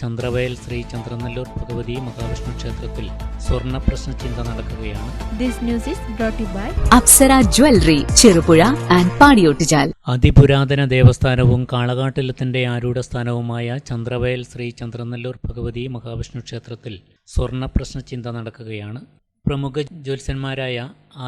ചന്ദ്രവയൽ ശ്രീ ചന്ദ്രനല്ലൂർ ഭഗവതി മഹാവിഷ്ണു ക്ഷേത്രത്തിൽ സ്വർണ പ്രശ്ന ചിന്ത നടക്കുകയാണ്. This news is brought to by Apsara jewellery Cherupuzha and Padiyottuchal അതിപുരാതന ദേവസ്ഥാനവും കാളകാട്ടിലത്തിന്റെ ആരൂഢ സ്ഥാനവുമായ ചന്ദ്രവയൽ ശ്രീ ചന്ദ്രനല്ലൂർ ഭഗവതി മഹാവിഷ്ണു ക്ഷേത്രത്തിൽ സ്വർണ പ്രശ്ന ചിന്ത നടക്കുകയാണ്. പ്രമുഖ ജ്യോത്സ്യന്മാരായ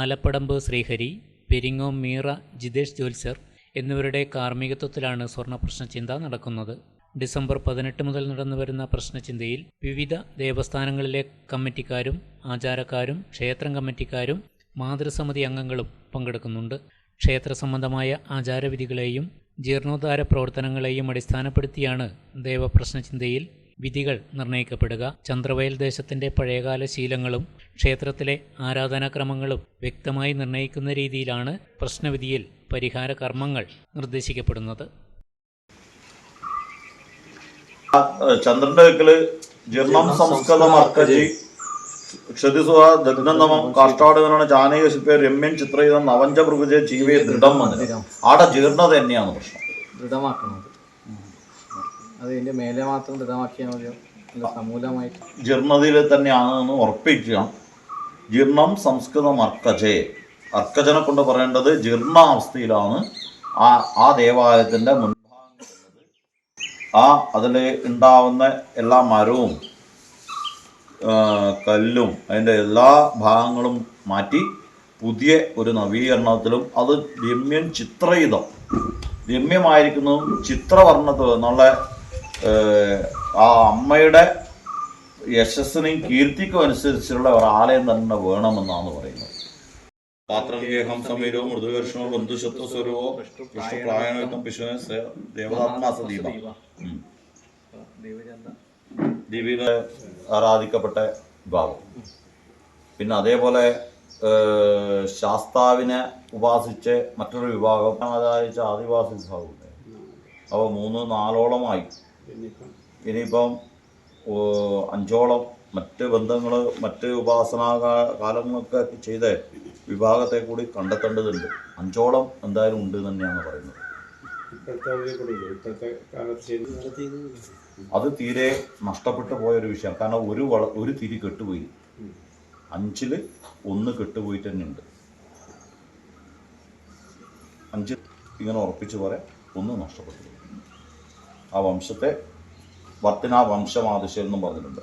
ആലപ്പടമ്പ് ശ്രീഹരി പെരിങ്ങോം മീറ ജിതേഷ് ജ്യോത്സ്യർ എന്നിവരുടെ കാർമ്മികത്വത്തിലാണ് സ്വർണ പ്രശ്ന ചിന്ത നടക്കുന്നത്. ഡിസംബർ പതിനെട്ട് മുതൽ നടന്നു വരുന്ന പ്രശ്നചിന്തയിൽ വിവിധ ദേവസ്ഥാനങ്ങളിലെ കമ്മിറ്റിക്കാരും ആചാരക്കാരും ക്ഷേത്രം കമ്മിറ്റിക്കാരും മാതൃസമിതി അംഗങ്ങളും പങ്കെടുക്കുന്നുണ്ട്. ക്ഷേത്ര സംബന്ധമായ ആചാരവിധികളെയും ജീർണോദ്ധാര പ്രവർത്തനങ്ങളെയും അടിസ്ഥാനപ്പെടുത്തിയാണ് ദേവപ്രശ്നചിന്തയിൽ വിധികൾ നിർണയിക്കപ്പെടുക. ചന്ദ്രവയൽ ദേശത്തിന്റെ പഴയകാല ശീലങ്ങളും ക്ഷേത്രത്തിലെ ആരാധനാക്രമങ്ങളും വ്യക്തമായി നിർണയിക്കുന്ന രീതിയിലാണ് പ്രശ്നവിധിയിൽ പരിഹാര കർമ്മങ്ങൾ നിർദ്ദേശിക്കപ്പെടുന്നത്. ചന്ദ്രന്റെ വെക്കൽ ജീർണം സംസ്കൃതം അർക്കജി ക്ഷതിസുഹ ദഗ്നന്ദമം കാഷ്ടാടുകനാണ് ജാനക ശില്പേ രമ്യൻ ചിത്രയുധം നവഞ്ച പ്രകൃതി ജീവയെ ദൃഢം വന്നില്ല ആടെ ജീർണത തന്നെയാണ് പ്രശ്നം. ദൃഢമാക്കണം അത് ഇതിന്റെ മേലെ മാത്രം ദൃഢമാക്കിയാൽ മതിയോ? സമൂലമായിട്ട്. ജീർണതയിൽ തന്നെയാണെന്ന് ഉറപ്പിക്കുക. ജീർണം സംസ്കൃതം അർക്കജയെ അർക്കജനെ കൊണ്ട് പറയേണ്ടത് ജീർണാവസ്ഥയിലാണ് ആ ആ ദേവാലയത്തിന്റെ മുൻഭാഗങ്ങളുള്ളത് ആ അതിൽ ഉണ്ടാവുന്ന എല്ലാ മരവും കല്ലും അതിന്റെ എല്ലാ ഭാഗങ്ങളും മാറ്റി പുതിയ ഒരു നവീകരണത്തിലും അത് രമ്യൻ ചിത്രയുധം രമ്യമായിരിക്കുന്നതും ചിത്രവർണത്തിൽ എന്നുള്ള ആ അമ്മയുടെ യശസ്സിനെയും കീർത്തിക്കും അനുസരിച്ചുള്ള ഒരു തന്നെ വേണമെന്നാണ് പറയുന്നത്. പാത്രഗേഹം സമീരോ മൃദുകർഷണോ ബന്ധുശത്വ സ്വരൂപോ വിഷ്ണുപ്രായണത്വം വിഷ്ണു ദേവതാത്മാസദീപ ദേവിയിലെ ആരാധിക്കപ്പെട്ട ഭാവം പിന്നെ അതേപോലെ ശാസ്താവിനെ ഉപാസിച്ച് മറ്റൊരു വിഭാഗം ആരാധിച്ച ആദിവാസി വിഭാഗമുണ്ട്. അപ്പോൾ മൂന്ന് നാലോളമായി. ഇനിയിപ്പം അഞ്ചോളം മറ്റ് ബന്ധങ്ങൾ മറ്റ് ഉപാസനാ കാലങ്ങളൊക്കെ ചെയ്ത വിഭാഗത്തെ കൂടി കണ്ടെത്തേണ്ടതുണ്ട്. അഞ്ചോളം എന്തായാലും ഉണ്ട് തന്നെയാണ് പറയുന്നത്. അത് തീരെ നഷ്ടപ്പെട്ടു പോയ ഒരു വിഷയം. കാരണം ഒരു വള ഒരു തിരി കെട്ടുപോയി. അഞ്ചിൽ ഒന്ന് കെട്ടുപോയിട്ട് തന്നെ ഉണ്ട് അഞ്ച് ഇങ്ങനെ ഉറപ്പിച്ച് പോലെ ഒന്ന് നഷ്ടപ്പെട്ടു. ആ വംശത്തെ വർത്തിന വംശമാതിശയം എന്നും പറഞ്ഞിട്ടുണ്ട്.